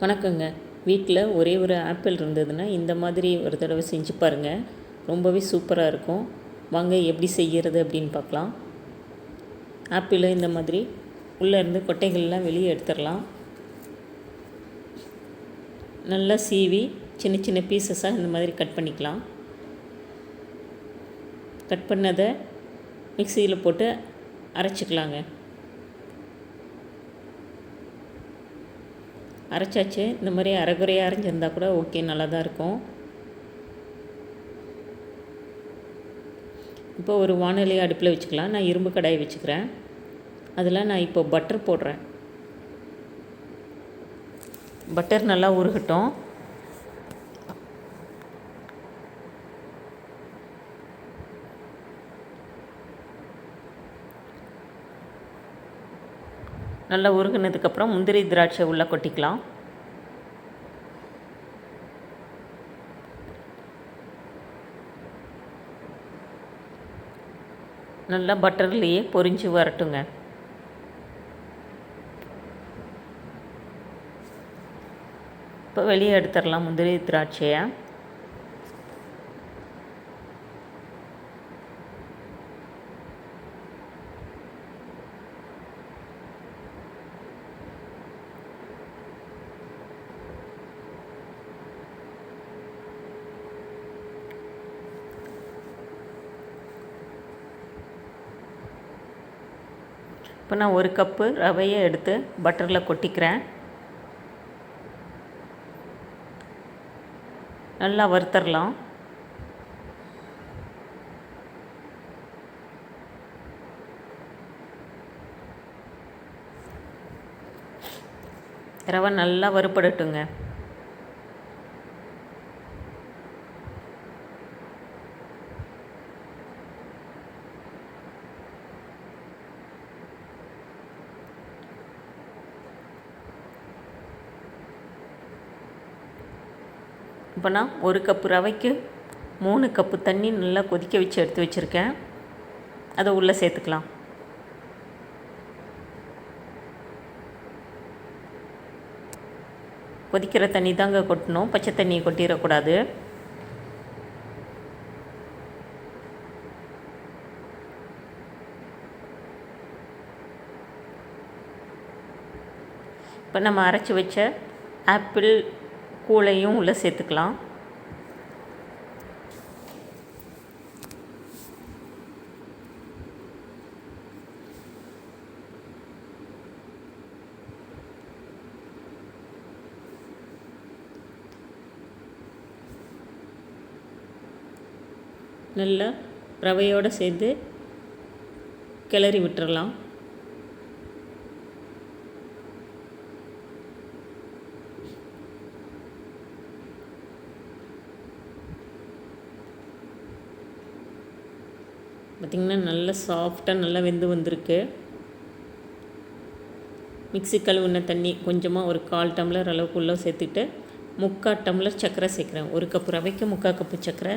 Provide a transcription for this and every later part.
வணக்கங்க. வீட்டில் ஒரே ஒரு ஆப்பிள் இருந்ததுன்னா இந்த மாதிரி ஒரு தடவை செஞ்சு பாருங்கள் ரொம்பவே சூப்பராக இருக்கும். வாங்க எப்படி செய்கிறது அப்படின்னு பார்க்கலாம். ஆப்பிளை இந்த மாதிரி உள்ளே இருந்து கொட்டைகள்லாம் வெளியே எடுத்துடலாம். நல்லா சீவி சின்ன சின்ன பீசஸாக இந்த மாதிரி கட் பண்ணிக்கலாம். கட் பண்ணதை மிக்சியில் போட்டு அரைச்சிக்கலாங்க. அரைச்சாச்சு. இந்த மாதிரி அரைகுறையாக அரைஞ்சிருந்தா கூட ஓகே நல்லா தான் இருக்கும். இப்போ ஒரு வானொலி அடுப்பில் வச்சுக்கலாம். நான் இரும்பு கடாயை வச்சுக்கிறேன். அதில் நான் இப்போ பட்டர் போடுறேன். பட்டர் நல்லா உருகட்டும். நல்லா உருகுனதுக்கப்புறம் முந்திரி திராட்சை உள்ளே கொட்டிக்கலாம். நல்லா பட்டர்லேயே பொரிஞ்சு வரட்டுங்க. இப்போ வெளியே எடுத்துடலாம் முந்திரி திராட்சையை. இப்போ நான் ஒரு கப்பு ரவையை எடுத்து பட்டரில் கொட்டிக்கிறேன். நல்லா வறுத்தரலாம். ரவை நல்லா வறுப்படட்டுங்க இப்போ நான் ஒரு கப்பு ரவைக்கு மூணு கப்பு தண்ணி நல்லா கொதிக்க வச்சு எடுத்து வச்சுருக்கேன். அதை உள்ளே சேர்த்துக்கலாம். கொதிக்கிற தண்ணி தாங்க கொட்டணும். பச்சை தண்ணியை கொட்டிடக்கூடாது. இப்போ நம்ம அரைச்சி வச்ச ஆப்பிள் கூழையும் உள்ளே சேர்த்துக்கலாம். நல்லா ரவையோடு சேர்த்து கிளறி விட்டுறலாம். பார்த்திங்கன்னா நல்லா சாஃப்டாக நல்லா வெந்து வந்திருக்கு. மிக்சி கழுவுன தண்ணி கொஞ்சமாக ஒரு கால் டம்ளர் அளவுக்கு உள்ளே சேர்த்துட்டு முக்கால் டம்ளர் சர்க்கரை சேர்க்குறேன். ஒரு கப்பு ரவைக்கு முக்கால் கப்பு சர்க்கரை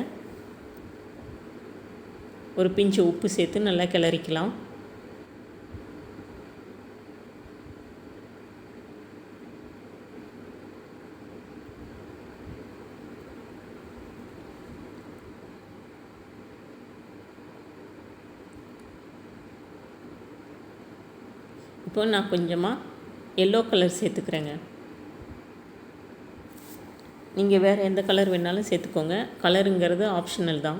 ஒரு பிஞ்சு உப்பு சேர்த்து நல்லா கிளறிக்கலாம். இப்போ நான் கொஞ்சமாக எல்லோ கலர் சேர்த்துக்கிறேங்க. நீங்கள் வேறு எந்த கலர் வேணாலும் சேர்த்துக்கோங்க. கலருங்கிறது ஆப்ஷனல் தான்.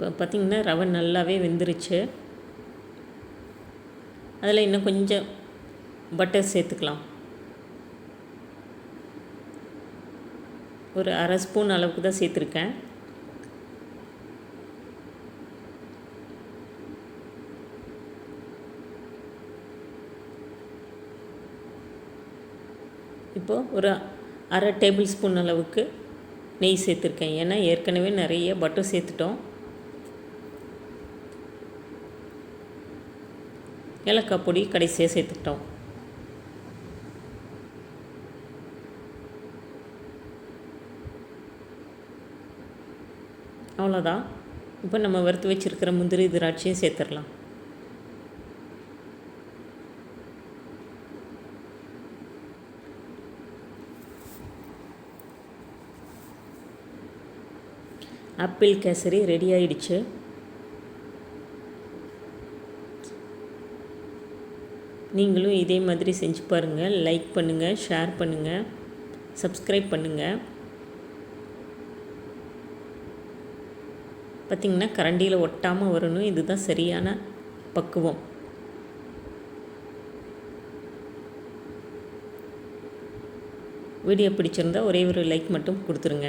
இப்போ பார்த்திங்கன்னா ரவை நல்லாவே வெந்துருச்சு. அதில் இன்னும் கொஞ்சம் பட்டர் சேர்த்துக்கலாம். ஒரு அரை ஸ்பூன் அளவுக்கு தான் சேர்த்துருக்கேன். இப்போது ஒரு அரை டேபிள் ஸ்பூன் அளவுக்கு நெய் சேர்த்துருக்கேன். ஏன்னா ஏற்கனவே நிறைய பட்டர் சேர்த்துட்டோம். ஏலக்காய் பொடி கடைசியாக சேர்த்துக்கிட்டோம். அவ்வளோதான் இப்போ நம்ம வறுத்து வச்சுருக்கிற முந்திரி திராட்சையும் சேர்த்துடலாம். ஆப்பிள் கேசரி ரெடி ஆயிடுச்சு. நீங்களும் இதே மாதிரி செஞ்சு பாருங்கள் லைக் பண்ணுங்கள் ஷேர் பண்ணுங்கள் சப்ஸ்கிரைப் பண்ணுங்கள் பார்த்திங்கன்னா கரண்டியில் ஒட்டாமல் வரணும். இதுதான் சரியான பக்குவம். வீடியோ பிடிச்சிருந்தா ஒரே ஒரு லைக் மட்டும் கொடுத்துருங்க.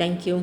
Thank you